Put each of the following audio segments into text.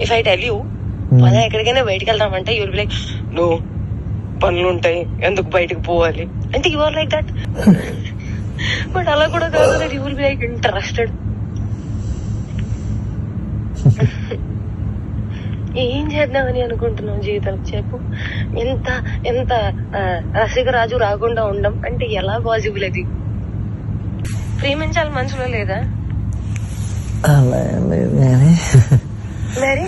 If I tell you పద ఎక్కడికైనా బయటికి వెళ్దామంటే యూల్ బి లైక్ నో పనులు ఉంటాయి ఎందుకు బయటకు పోవాలి? అంటే you are like that but అలా కూడా కాదు that you will be like interested ఏం చేద్దామని అనుకుంటున్నావు జీవితం చెప్పు? ఎంత ఎంత ఆ, రసికరాజు రాకుండా ఉండం అంటే ఎలా పాసిబుల్ అది? ప్రేమించాలి మనసులో లేదా? అలా లేదు మరి?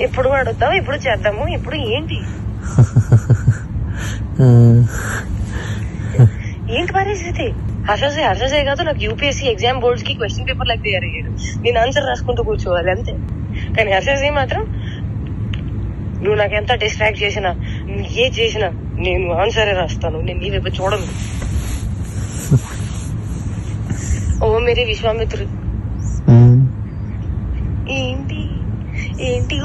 ఎప్పుడు అడుగుతావు ఎప్పుడు చేద్దాము? ఇప్పుడు ఏంటి? ఏంటి పరిస్థితి? హర్షసే హర్షసే కాదు నాకు యూపీఎస్సీ ఎగ్జామ్ బోర్డ్స్కి క్వశ్చన్ పేపర్ లాగా తయారు అయ్యాడు నేను ఆన్సర్ రాసుకుంటూ కూర్చోవాలి అంతే. కానీ హర్షసే మాత్రం నువ్వు నాకు ఎంత డిస్ట్రాక్ట్ చేసినా నువ్వు ఏ చేసినా నేను ఆన్సరే రాస్తాను. నేను నీ వైపు చూడను. ఓ మేరీ విశ్వామిత్రుడు ఏంటి ఏంటి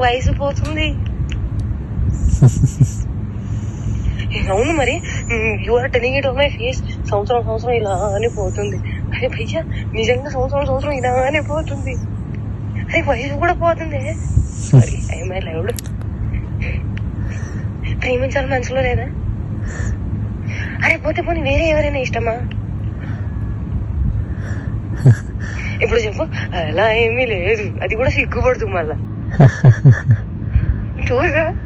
వయసు పోతుంది. అవును మరి. You are telling it my face సంవత్సరం సంవత్సరం ఇలానే పోతుంది. అరే భయ్యా నిజంగా సంవత్సరం సంవత్సరం ఇలానే పోతుంది. అరే వయసు కూడా పోతుంది. Sorry I my lived. ప్రేమించాలి మనసులో లేదా? అరే పోతే పోనీ వేరే ఎవరైనా ఇష్టమా? ఇప్పుడు చెప్పు. అలా ఏమీ లేదు. అది కూడా సిగ్గుపడుతుంది మళ్ళా. చూడగా అంటే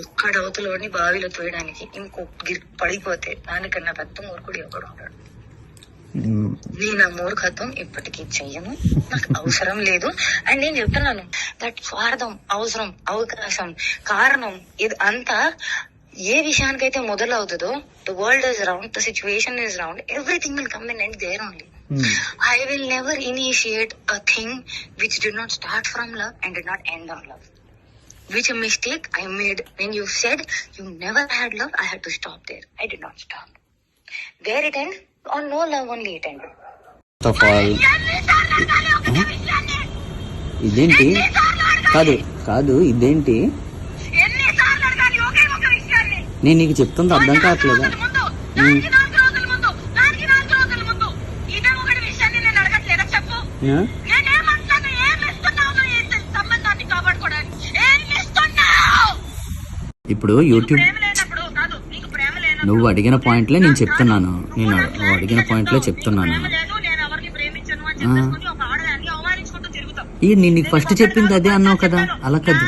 ఒక్కడ అవతలోని బావిలో తోయడానికి ఇంకో గిరి పడిపోతే దానికన్నా పెద్ద మూర్ఖుడు ఒకడు ఉంటాడు. నేను ఆ మూర్ఖత్వం ఇప్పటికీ చెయ్యను నాకు అవసరం లేదు అండ్ నేను చెప్తున్నాను దట్ స్వార్థం అవసరం అవకాశం కారణం ఇది అంతా ఏ విషయానికైతే మొదలవుతుందో the world is round the situation is round everything will come in and there only. I will never initiate a thing which did not start from love and did not end on love. Which a mistake I made when you said you never had love, I had to stop there. I did not stop. There it ended, on no love only it ended. Of all ఇదేంటి కాదు కాదు ఇదేంటి నేను నీకు చెప్తుంది అర్థం కావట్లేదా. ఇప్పుడు యూట్యూబ్ నువ్వు అడిగిన పాయింట్లే నేను చెప్తున్నాను. నేను నువ్వు అడిగిన పాయింట్లే చెప్తున్నాను. ఈ నేను నీకు ఫస్ట్ చెప్పింది అదే అన్నావు కదా అలా కాదు?